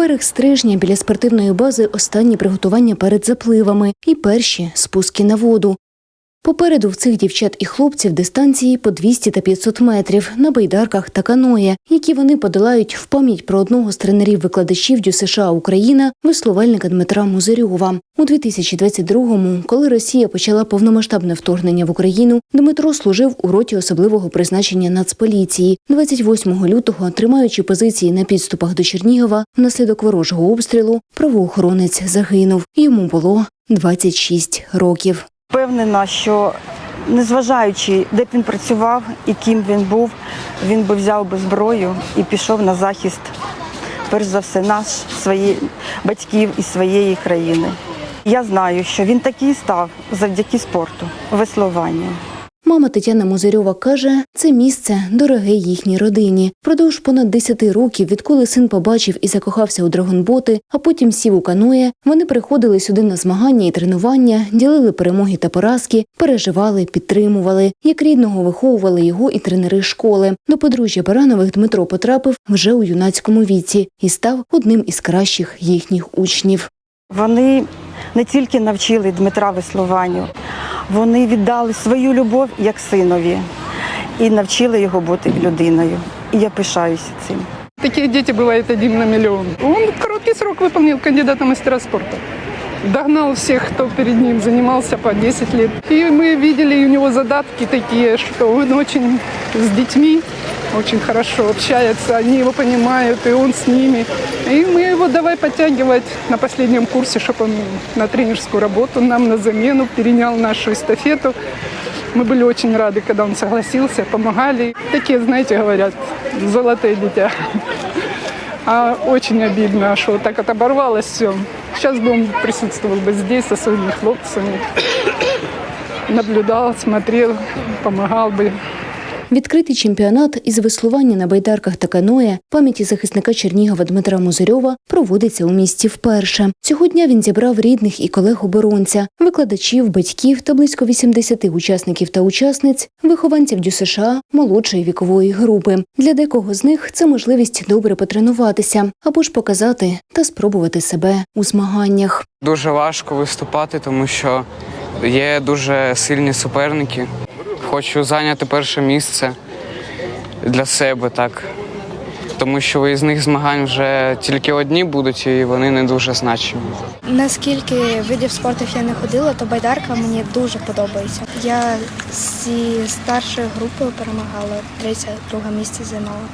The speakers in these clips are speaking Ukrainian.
Берег стрижня біля спортивної бази останні приготування перед запливами і перші спуски на воду. Попереду в цих дівчат і хлопців дистанції по 200 та 500 метрів на байдарках та каноє, які вони подолають в пам'ять про одного з тренерів-викладачів Дю США Україна, веслувальника Дмитра Музирьова. У 2022-му, коли Росія почала повномасштабне вторгнення в Україну, Дмитро служив у роті особливого призначення Нацполіції. 28 лютого, тримаючи позиції на підступах до Чернігова, внаслідок ворожого обстрілу, правоохоронець загинув. Йому було 26 років. Впевнена, що незважаючи, де б він працював і ким він був, він би взяв би зброю і пішов на захист, перш за все, наш, своїх батьків і своєї країни. Я знаю, що він такий став завдяки спорту, веслуванню. Мама Тетяна Музирьова каже, це місце дороге їхній родині. Продовж понад 10 років, відколи син побачив і закохався у драгонботи, а потім сів у каноє, вони приходили сюди на змагання і тренування, ділили перемоги та поразки, переживали, підтримували. Як рідного виховували його і тренери школи. До подружжя Баранових Дмитро потрапив вже у юнацькому віці і став одним із кращих їхніх учнів. Вони не тільки навчили Дмитра веслуванню, вони віддали свою любов як синові і навчили його бути людиною. І я пишаюся цим. Таких діти бывает один на мільйон. Він короткий срок выполнил кандидата мастера спорта. Догнал всех, кто перед ним занимался по 10 лет. И мы видели у него задатки такие, что он очень с детьми очень хорошо общается, они его понимают, и он с ними. И мы его давай подтягивать на последнем курсе, чтобы он на тренерскую работу нам на замену перенял нашу эстафету. Мы были очень рады, когда он согласился, помогали. Такие, знаете, говорят, золотые дитя. А очень обидно, что так это оборвалось все. Сейчас бы он присутствовал бы здесь со своими хлопцами. Наблюдал, смотрел, помогал бы. Відкритий чемпіонат із веслування на байдарках та каноє пам'яті захисника Чернігова Дмитра Музирьова проводиться у місті вперше. Цього дня він зібрав рідних і колег оборонця, викладачів, батьків та близько 80 учасників та учасниць, вихованців Дю США молодшої вікової групи. Для декого з них це можливість добре потренуватися або ж показати та спробувати себе у змаганнях. Дуже важко виступати, тому що є дуже сильні суперники. Хочу зайняти перше місце для себе, так. Тому що виїзних змагань вже тільки одні будуть, і вони не дуже значимі. Наскільки видів спорту я не ходила, то байдарка мені дуже подобається. Я зі старшою групою перемагала, третє, друге місце займала.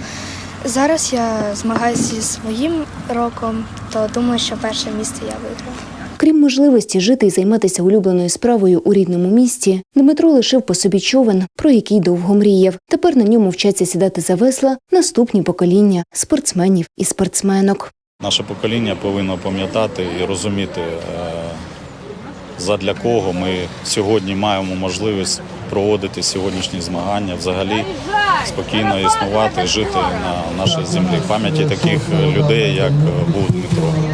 Зараз я змагаюся зі своїм роком, то думаю, що перше місце я виграю. Крім можливості жити і займатися улюбленою справою у рідному місті, Дмитро лишив по собі човен, про який довго мріяв. Тепер на ньому вчаться сідати за весла наступні покоління спортсменів і спортсменок. Наше покоління повинно пам'ятати і розуміти, е, задля кого ми сьогодні маємо можливість проводити сьогоднішні змагання, взагалі спокійно існувати, жити на нашій землі. Пам'яті таких людей, як був Дмитро.